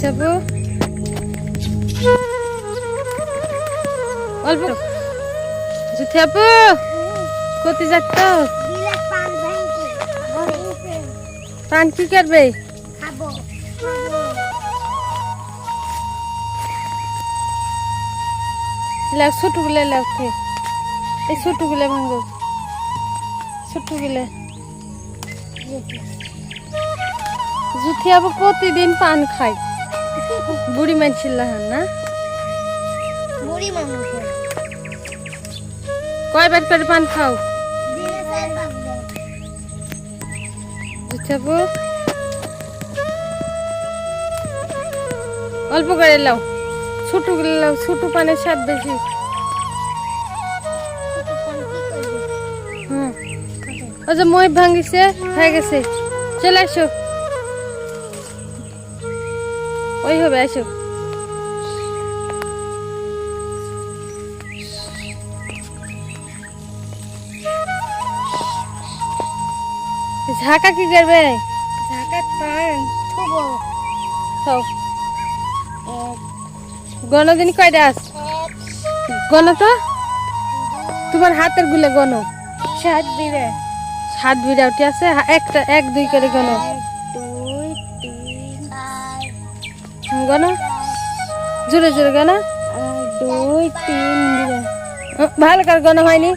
যাব? অল্প। জুথি আপু, কোথায় যাচ্ছ? পান কি করবে? লাও, ছোটগুলো খে। এই ছোটগুলো ভাঙো। ছোটগুলো। জুথি আপু প্রতিদিন পান খায়। বুড়ি মানছিল না মুড়ি মামু কয়বার করে পান খাও? জুথি আপু অল্প করে লাও। ছোটগুলো লাও ছোট পানের স্বাদ বেশি। ছোট পান ওই যে মই ভাঙিছে হয়ে গেছে। চলে আসো। ওই হবে আসো। ঝাঁকা কি করবে? থুবো। গণদিন কয়টা আস? গণ তো? তোমার হাতের গুলে গণ। সাত দিলে হাত বিড়া উঠে আছে একটা এক দুই করে গণ। গণ জোরে জোরে গণ দুই তিন ভালো করে গণ হয়নি?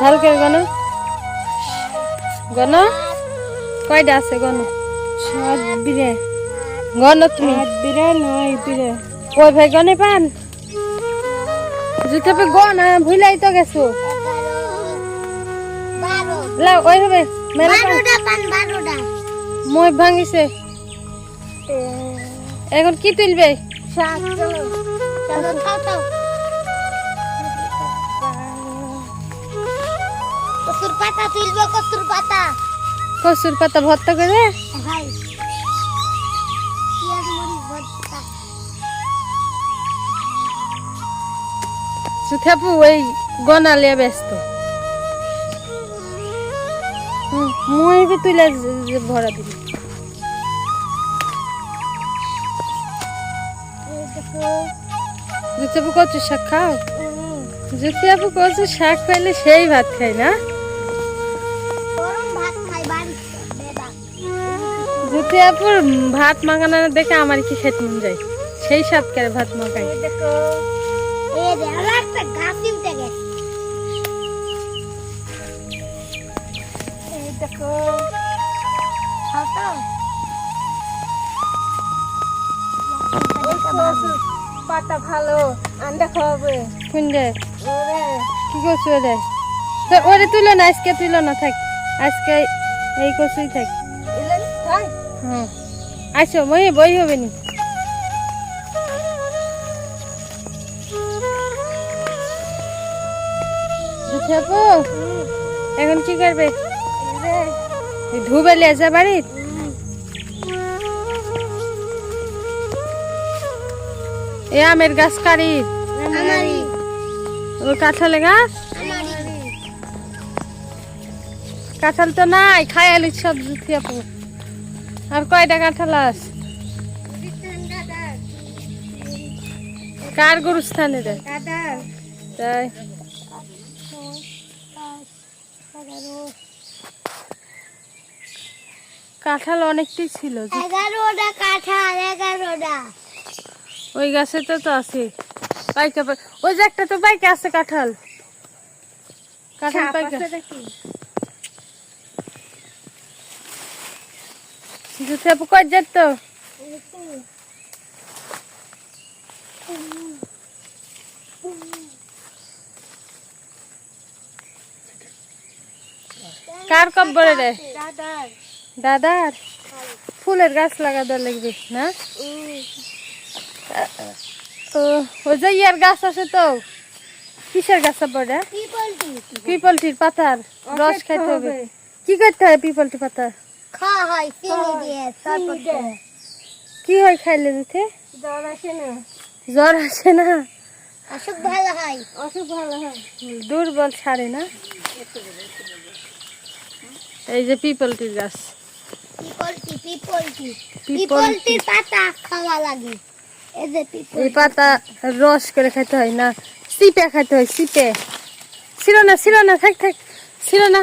ভালো করে গণ গণ কয়টা আছে গণ সাত বিলে গণ তুমি? আট বিলে নয় বিলে ওই ভাই গণে পান? জুতে পে গণ ভুলাই তো গেছো। বারো লাও ওই হবে মেলা পান। মই ভাঙিছে। এখন কি তুলবে? কসুর পাতা তুলবে কসুর পাতা। কসুর পাতা ভর্তা করে? ভাই সুথাপু ওই গনালিয়া ব্যস্ত। মই তুলে ভরা দিবি। জুতাপু কচু শাক খাও? জুতিয়াপু কচু শাক পাইলে সেই ভাত খাই না? জুতিয়াপুর ভাত মাখানো দেখে আমার কি খেতে মন যায়? সেই স্বাদ করে ভাত মাখাই দেখো পাতা ভালো আন্ডা খাওয়াবে। কি রে ওরে? তুলো না আজকে তুলো না থাক। আজকে এই কচুই থাক। হ্যাঁ। আসো মই বই হবে নি। এখন কি করবে? ধুবে লেজা বাড়ির? এ আমের গাছ কারি। ওই কাঁঠালে গাছ? কাঁঠাল তো নাই খাই আলি সব জুতি আপু আর কয়টা কাঁঠাল আছে? কার গরুস্থানে রে? তাই। কাঁঠাল অনেকটাই ছিল এগারোটা কাঁঠাল এগারোটা। ওই গাছে তো তো আছে। পাইকা পাই ওই যে একটা তো পাইকা আছে কাঁঠাল। কাঁঠাল পাইকা। জুতি যাত তো। কার কব্বরে রে? দাদার। দাদার? ফুলের গাছ লাগাতে লাগবে না? ওই যে ইয়ার গাছ আছে তো কিসের গাছ পড়ে পিপলটির পাতার রস খাইতে হবে। কি করতে হয় পিপলটি পাতা খাওয়া হয় চিনি দিয়ে কি হয় খাইলে দিতে জ্বর আসে না। জ্বর আসে না? অসুখ ভালো হয়। অসুখ ভালো হয়। দুর্বল ছাড়ে না? এই যে পিপলটির গাছ। পিপলটি পিপলটি। পিপলটি। পিপলটির পাতা খাওয়া লাগে। এই পাতা রস করে খেতে হয় না? সিপে খেতে হয় সিপে। ছিল না ছিল না থাক থাক। ছিল না।